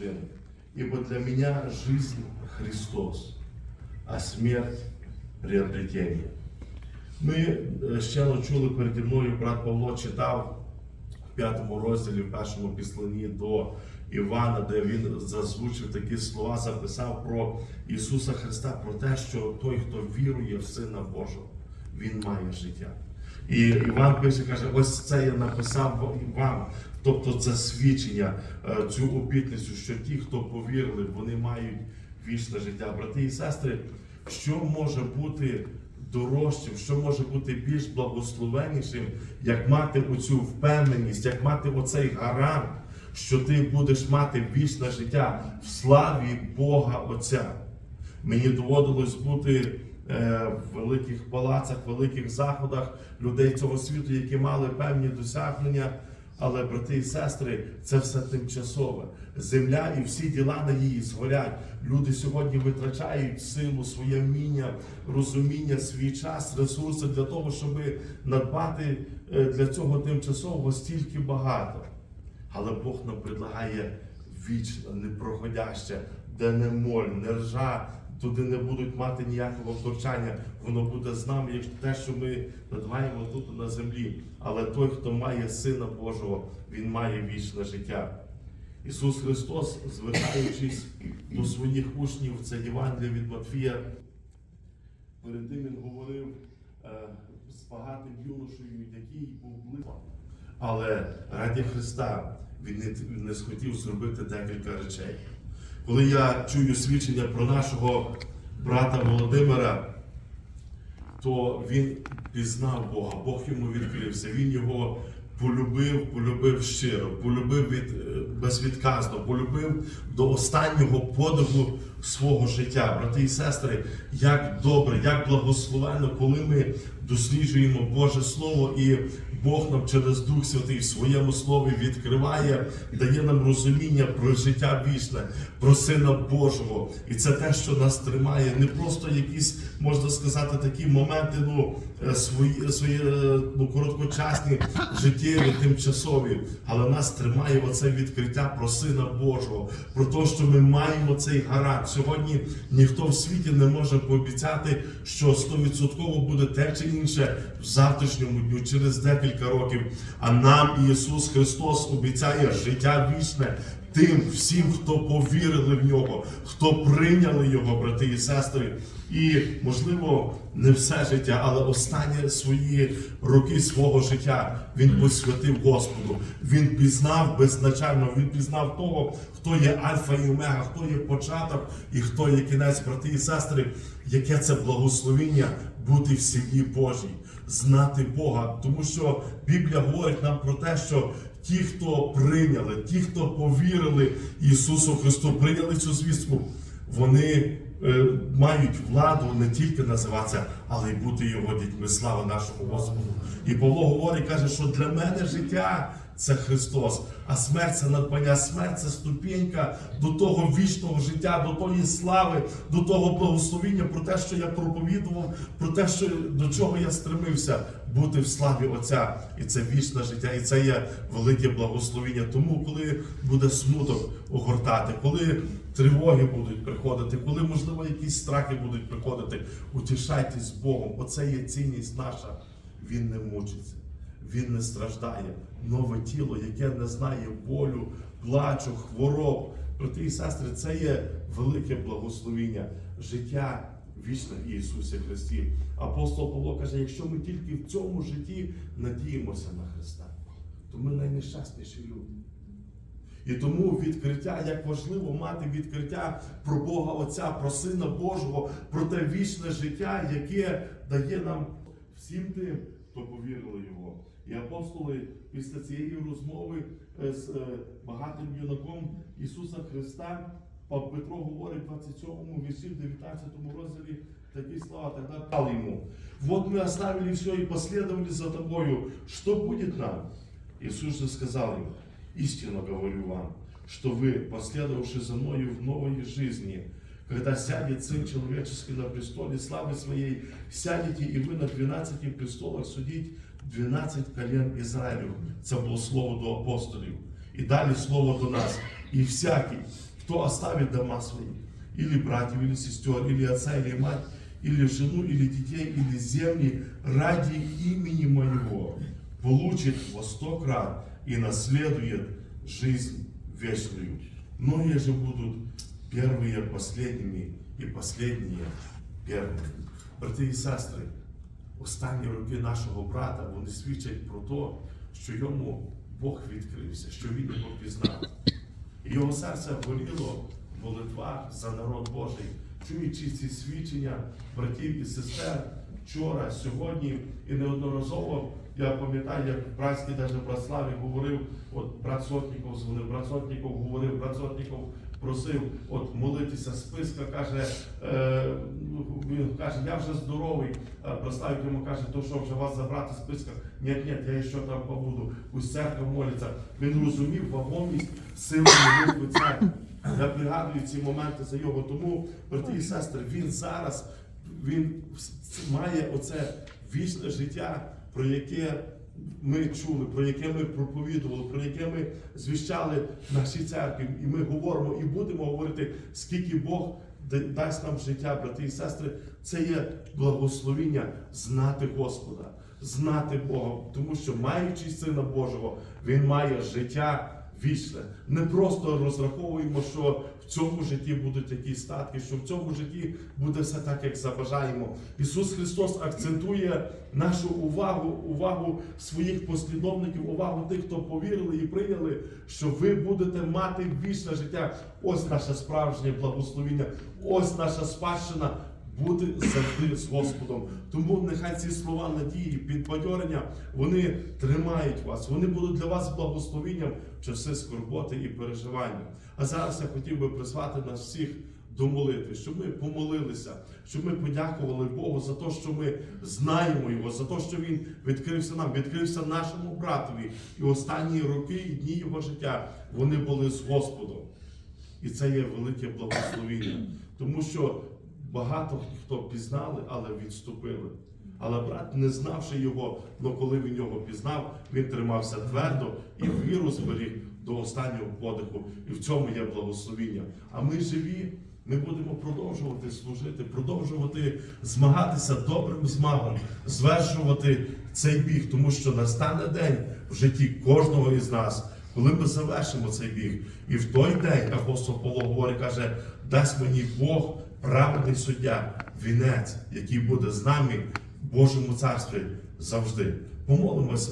1. Ибо для меня жизнь Христос, а смерть приобретение. Ми е, ще чули переді мною, брат Павло читав в п'ятому розділі, в першому післанні до Івана, де він зазвучив такі слова, записав про Ісуса Христа, про те, що той, хто вірує в Сина Божого, Він має життя. І Іван пише, каже, ось це я написав вам. Тобто це свідчення, е, цю обітницю, що ті, хто повірили, вони мають вічне життя. Брати і сестри, що може бути дорожчим, що може бути більш благословеннішим, як мати оцю впевненість, як мати оцей гарант, що ти будеш мати вічне життя в славі Бога Отця. Мені доводилось бути е, в великих палацах, великих заходах людей цього світу, які мали певні досягнення. Але, брати і сестри, це все тимчасове. Земля і всі діла на її згорять. Люди сьогодні витрачають силу, своє вміння, розуміння, свій час, ресурси для того, щоб надбати е, для цього тимчасового стільки багато. Але Бог нам предлагає вічне, непроходяще, де не моль, не ржа, туди не будуть мати ніякого втручання. Воно буде з нами, як те, що ми надбаємо тут на землі. Але той, хто має Сина Божого, він має вічне життя. Ісус Христос, звертаючись до своїх учнів, це Євангелія від Матфія. Перед тим він говорив е, з багатим юношею, який був близько. Але раді Христа він не схотів зробити декілька речей. Коли я чую свідчення про нашого брата Володимира, то він пізнав Бога, Бог йому відкрився. Він його полюбив, полюбив щиро, полюбив від, е, безвідказно, полюбив до останнього подиху свого життя. Брати і сестри, як добре, як благословенно, коли ми досліджуємо Боже Слово, і Бог нам через Дух Святий в своєму слові відкриває, дає нам розуміння про життя вічне, про Сина Божого. І це те, що нас тримає, не просто якісь, можна сказати, такі моменти, ну, е, свої, свої е, ну, короткочасні, життєві, тимчасові, але нас тримає оце відкриття про Сина Божого, про те, що ми маємо цей гарант. Сьогодні ніхто в світі не може пообіцяти, що 100% буде те чи інше в завтрашньому дню, через декілька років. А нам Ісус Христос обіцяє життя вічне. Тим всім, хто повірили в нього, хто прийняли його, брати і сестри, і можливо не все життя, але останні свої роки свого життя він посвятив Господу. Він пізнав беззначально, він пізнав того, хто є Альфа і Омега, хто є початок і хто є кінець, брати і сестри, яке це благословіння бути в сім'ї Божій, знати Бога, тому що Біблія говорить нам про те, що ті, хто прийняли, ті, хто повірили Ісусу Христу, прийняли цю звістку, вони е, мають владу не тільки називатися, але й бути його дітьми. Слава нашому Господу. І Павло говорить, каже, що для мене життя. Це Христос, а смерть це надбання, смерть це ступінька до того вічного життя, до тої слави, до того благословіння, про те, що я проповідував, про те, що до чого я стремився бути в славі Отця. І це вічне життя, і це є велике благословіння. Тому, коли буде смуток огортати, коли тривоги будуть приходити, коли, можливо, якісь страхи будуть приходити, утішайтесь з Богом. Оце є цінність наша. Він не мучиться. Він не страждає. Нове тіло, яке не знає болю, плачу, хвороб. Брати і сестри, це є велике благословіння, життя вічне в Ісусі Христі. Апостол Павло каже: якщо ми тільки в цьому житті надіємося на Христа, то ми найнещасніші люди. І тому відкриття, як важливо мати відкриття про Бога Отця, про Сина Божого, про те вічне життя, яке дає нам всім тим, хто повірили Його. І апостоли після цієї розмови е, з е, багатим юнаком Ісуса Христа, Пап Петро говорить в 27 вірші, в 19 розділі такі слова, тогда дал ему. Вот мы оставили все и последовали за тобою. Что будет нам? Иисус же сказал им, истинно говорю вам, что вы, последовавши за мною в новой жизни, когда сядет Сын Человеческий на престоле славы Своей, сядете и вы на 12 престолах судить 12 колен Ізраїлю. Це було слово до апостолів. І далі слово до нас. І всякий, кто оставит дома свои, или братьев, или сестер, или отца, или мать, или жену, или детей, или земли ради имени моего, получит во сто крат и наследует жизнь вечную. Многие же будут первые последними и последние первими. Брати і сестри, останні роки нашого брата вони свідчать про те, що йому Бог відкрився, що він його пізнав. Його серце горіло в молитвах за народ Божий, чуючи ці свідчення братів і сестер вчора, сьогодні і неодноразово. Я пам'ятаю, як в братській даже братславі говорив, от брат Сотніков дзвонив, брат Сотніков говорив, брат Сотніков просив от молитися списка, каже, е, він каже, я вже здоровий. А йому каже, то що вже вас забрати списка? Ні, ні, я ще там побуду. Пусть церква молиться. Він розумів вагомість сили молитви церкви. Я пригадую ці моменти за його. Тому, брати і сестри, він зараз він має оце вічне життя, про яке ми чули, про яке ми проповідували, про яке ми звіщали в нашій церкві. І ми говоримо і будемо говорити, скільки Бог дасть нам життя, брати і сестри. Це є благословіння знати Господа, знати Бога, тому що маючи Сина Божого, Він має життя вічне. Не просто розраховуємо, що в цьому житті будуть якісь статки, що в цьому житті буде все так, як забажаємо. Ісус Христос акцентує нашу увагу, увагу своїх послідовників, увагу тих, хто повірили і прийняли, що ви будете мати вічне життя. Ось наше справжнє благословіння, ось наша спадщина бути завжди з Господом. Тому нехай ці слова надії, підбадьорення, вони тримають вас, вони будуть для вас благословенням в часи скорботи і переживання. А зараз я хотів би призвати нас всіх до молитви, щоб ми помолилися, щоб ми подякували Богу за те, що ми знаємо Його, за те, що Він відкрився нам, відкрився нашому братові. І останні роки і дні його життя вони були з Господом. І це є велике благословіння. Тому що багато хто пізнали, але відступили. Але брат, не знавши його, але коли він його пізнав, він тримався твердо і віру зберіг до останнього подиху. І в цьому є благословіння. А ми живі, ми будемо продовжувати служити, продовжувати змагатися добрим змагом, звершувати цей біг, тому що настане день в житті кожного із нас, коли ми завершимо цей біг. І в той день апостол Павло говорить, каже, дасть мені Бог праведний суддя, вінець, який буде з нами в Божому царстві завжди. Помолимося.